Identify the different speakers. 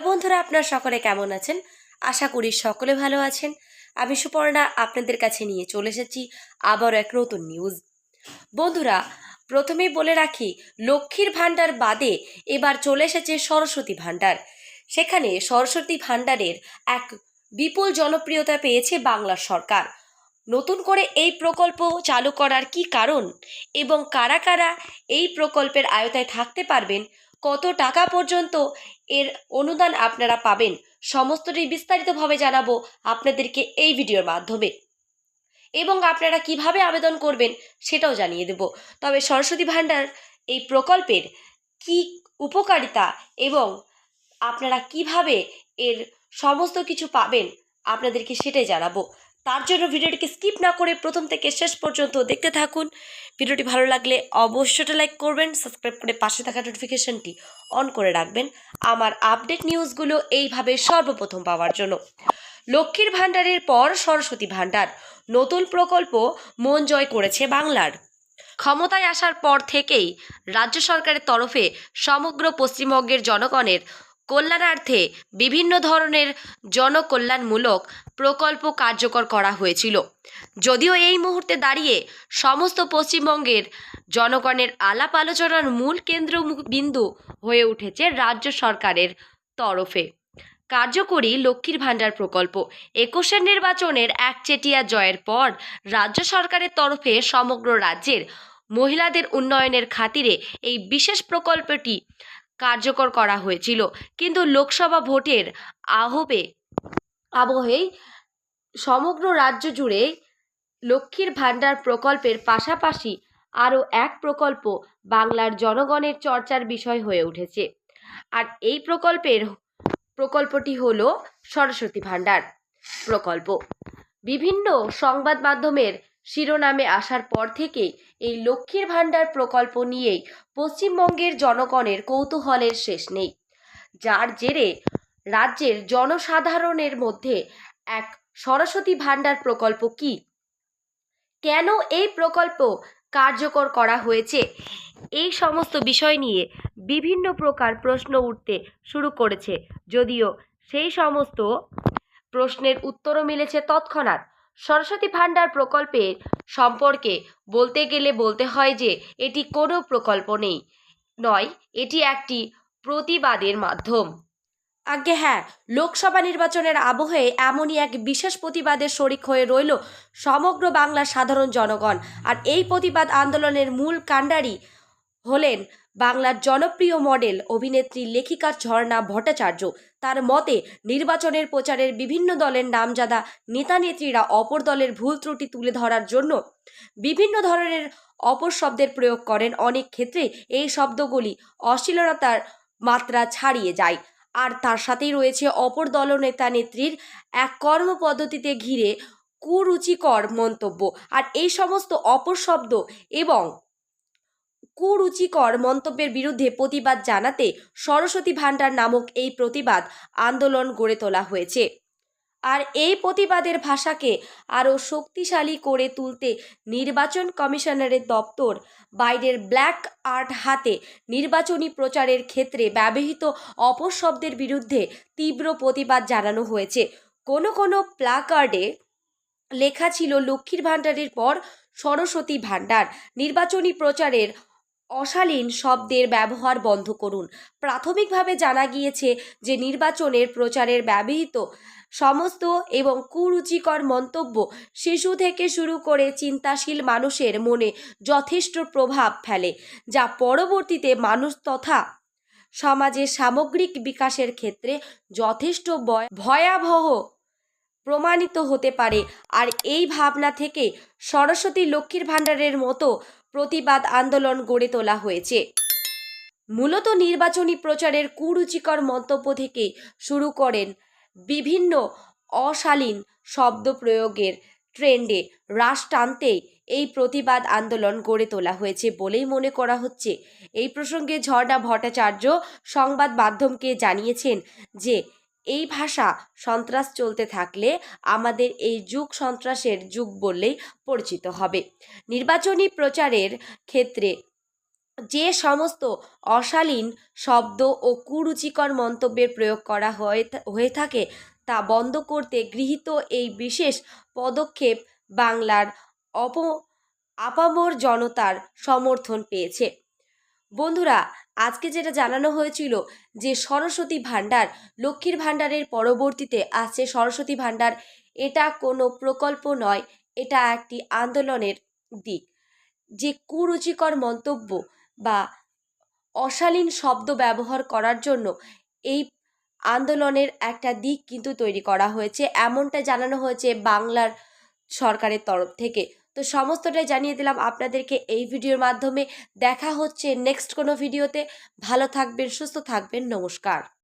Speaker 1: বন্ধুরা, আপনার সকলে কেমন আছেন? আশা করি সকলে ভালো আছেন। আমি সুপর্ণা, আপনাদের কাছে নিয়ে চলে এসেছি আবারও এক নতুন নিউজ বন্ধুরা, প্রথমেই বলে রাখি, লক্ষ্মীর ভাণ্ডার বাদে এবার চলে এসেছে সরস্বতী ভাণ্ডার। সেখানে সরস্বতী ভাণ্ডারের এক বিপুল জনপ্রিয়তা পেয়েছে বাংলা সরকার। নতুন করে এই প্রকল্প চালু করার কি কারণ এবং কারা কারা এই প্রকল্পের আয়তায় থাকতে পারবেন কত টাকা পর্যন্ত এর অনুদান আপনারা পাবেন, সমস্তটি বিস্তারিতভাবে জানাব আপনাদেরকে এই ভিডিওর মাধ্যমে। এবং আপনারা কীভাবে আবেদন করবেন সেটাও জানিয়ে দেব। তবে সরস্বতী ভাণ্ডার এই প্রকল্পের কি উপকারিতা এবং আপনারা কীভাবে এর সমস্ত কিছু পাবেন আপনাদেরকে সেটাই জানাব। তার জন্য ভিডিওটিকে স্কিপ না করে প্রথম থেকে শেষ পর্যন্ত দেখতে থাকুন। ভিডিওটি ভালো লাগলে অবশ্যই লাইক করবেন, সাবস্ক্রাইব করে পাশে থাকা নোটিফিকেশনটি অন করে রাখবেন। আমার আপডেট নিউজগুলো এইভাবে সর্বপ্রথম পাওয়ার জন্য। লক্ষ্মীর ভাণ্ডারের পর সরস্বতী ভাণ্ডার, নতুন প্রকল্প মন জয় করেছে বাংলার। ক্ষমতায় আসার পর থেকেই রাজ্য সরকারের তরফে সমগ্র পশ্চিমবঙ্গের জনগণের কল্যাণার্থে বিভিন্ন ধরনের জনকল্যাণমূলক প্রকল্প কার্যকর করা হয়েছিল। যদিও এই মুহূর্তে দাঁড়িয়ে সমস্ত পশ্চিমবঙ্গের জনগণের আলাপ আলোচনার মূল কেন্দ্র বিন্দু হয়ে উঠেছে রাজ্য সরকারের তরফে। কার্যকরী লক্ষ্মীর ভাণ্ডার প্রকল্প। একুশের নির্বাচনের একচেটিয়া জয়ের পর রাজ্য সরকারের তরফে সমগ্র রাজ্যের মহিলাদের উন্নয়নের খাতিরে এই বিশেষ প্রকল্পটি কার্যকর করা হয়েছিল। কিন্তু লোকসভা ভোটের আহবে আবহেই সমগ্র রাজ্য জুড়ে লক্ষ্মীর ভাণ্ডার প্রকল্পের পাশাপাশি আরও এক প্রকল্প বাংলার জনগণের চর্চার বিষয় হয়ে উঠেছে। আর এই প্রকল্পের প্রকল্পটি হলো সরস্বতী ভাণ্ডার প্রকল্প। বিভিন্ন সংবাদ মাধ্যমের শিরোনামে আসার পর থেকেই এই লক্ষ্মীর ভাণ্ডার প্রকল্প নিয়েই পশ্চিমবঙ্গের জনগণের কৌতূহলের শেষ নেই। যার জেরে রাজ্যের জনসাধারণের মধ্যে এক সরস্বতী ভাণ্ডার প্রকল্প কি? কেন এই প্রকল্প কার্যকর করা হয়েছে? এই সমস্ত বিষয় নিয়ে বিভিন্ন প্রকার প্রশ্ন উঠতে শুরু করেছে। যদিও সেই সমস্ত প্রশ্নের উত্তরও মিলেছে তৎক্ষণাৎ। সরস্বতী ভাণ্ডার প্রকল্পের সম্পর্কে বলতে গেলে বলতে হয় যে, এটি কোনো প্রকল্প নেই, নয়, এটি একটি প্রতিবাদের মাধ্যম। আগে হ্যাঁ লোকসভা নির্বাচনের আবহে এমনই এক বিশেষ প্রতিবাদের শরিক হয়ে রইল সমগ্র বাংলার সাধারণ জনগণ। আর এই প্রতিবাদ আন্দোলনের মূল কাণ্ডারি হলেন বাংলার জনপ্রিয় মডেল, অভিনেত্রী লেখিকা ঝর্ণা ভট্টাচার্য। তার মতে, নির্বাচনের প্রচারের বিভিন্ন দলের নামজাদা নেতানেত্রীরা অপর দলের ভুল ত্রুটি তুলে ধরার জন্য বিভিন্ন ধরনের অপর শব্দের প্রয়োগ করেন। অনেক ক্ষেত্রে এই শব্দগুলি অশ্লীলতার মাত্রা ছাড়িয়ে যায়। আর তার সাথেই রয়েছে অপর দল দলনেতা নেত্রীর এক কর্মপদ্ধতিতে ঘিরে কুরুচিকর মন্তব্য। আর এই সমস্ত অপশব্দ এবং কুরুচিকর মন্তব্যের বিরুদ্ধে প্রতিবাদ জানাতে সরস্বতী ভাণ্ডার নামক এই প্রতিবাদ আন্দোলন গড়ে তোলা হয়েছে। আর এই প্রতিবাদের ভাষাকে আরও শক্তিশালী করে তুলতে নির্বাচন কমিশনারের দপ্তর বাইরের ব্ল্যাক আর্ট হাতে নির্বাচনী প্রচারের ক্ষেত্রে ব্যবহৃত অপশব্দের বিরুদ্ধে তীব্র প্রতিবাদ জানানো হয়েছে। কোনো কোনো প্লাকার্ডে লেখা ছিল লক্ষ্মীর ভাণ্ডারের পর সরস্বতী ভাণ্ডার। নির্বাচনী প্রচারের অশালীন শব্দের ব্যবহার বন্ধ করুন। প্রাথমিকভাবে জানা গিয়েছে যে নির্বাচনের প্রচারের ব্যবহৃত সমস্ত এবং কুরুচিকর মন্তব্য শিশু থেকে শুরু করে চিন্তাশীল মানুষের মনে যথেষ্ট প্রভাব ফেলে, যা পরবর্তীতে মানুষ তথা সমাজের সামগ্রিক বিকাশের ক্ষেত্রে যথেষ্ট ভয়- ভয়াবহ প্রমাণিত হতে পারে। আর এই ভাবনা থেকে সরস্বতী লক্ষ্মীর ভাণ্ডারের মতো প্রতিবাদ আন্দোলন গড়ে তোলা হয়েছে। মূলত নির্বাচনী প্রচারের কুরুচিকর মন্তব্য থেকে শুরু করেন বিভিন্ন অশালীন শব্দ প্রয়োগের ট্রেন্ডে হ্রাস টানতেই এই প্রতিবাদ আন্দোলন গড়ে তোলা হয়েছে বলেই মনে করা হচ্ছে। এই প্রসঙ্গে ঝর্ণা ভট্টাচার্য সংবাদ মাধ্যমকে জানিয়েছেন যে এই ভাষা সন্ত্রাস চলতে থাকলে আমাদের এই যুগ সন্ত্রাসের যুগ বললেই পরিচিত হবে। নির্বাচনী প্রচারের ক্ষেত্রে যে সমস্ত অশালীন শব্দ ও কুরুচিকর মন্তব্যের প্রয়োগ করা হয়ে হয়ে থাকে তা বন্ধ করতে গৃহীত এই বিশেষ পদক্ষেপ বাংলার অপ, আপামর জনতার সমর্থন পেয়েছে। বন্ধুরা, আজকে যেটা জানানো হয়েছিল যে সরস্বতী ভাণ্ডার, লক্ষ্মীর ভাণ্ডারের পরবর্তীতে আছে সরস্বতী ভাণ্ডার, এটা কোনো প্রকল্প নয়, এটা একটি আন্দোলনের দিক। যে কুরুচিকর মন্তব্য বা অশালীন শব্দ ব্যবহার করার জন্য এই আন্দোলনের একটা দিক কিন্তু তৈরি করা হয়েছে, এমনটা জানানো হয়েছে বাংলার সরকারের তরফ থেকে। তো সমস্তটাই জানিয়ে দিলাম আপনাদেরকে এই ভিডিওর মাধ্যমে। দেখা হচ্ছে নেক্সট কোনো ভিডিওতে। ভালো থাকবেন, সুস্থ থাকবেন, নমস্কার।